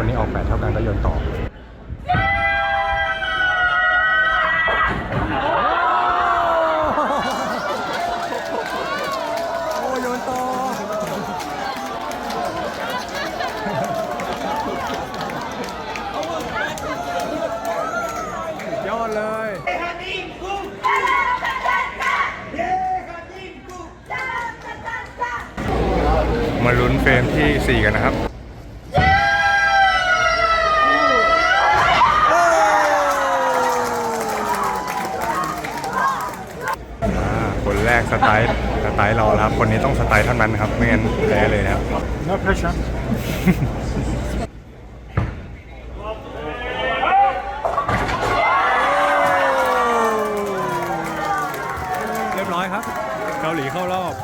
คนนี้ออกแบบเท่ากันก็โยนต่ออดเลยมาลุ้นเฟรมที่ 4 กันนะครับ กสไตล์สไตล์เราครับ คนนี้ต้องสไตล์เท่านั้นครับไม่งั้นแพ้เลยครับ No pressure เรียบร้อยครับ เกาหลีเข้ารอบ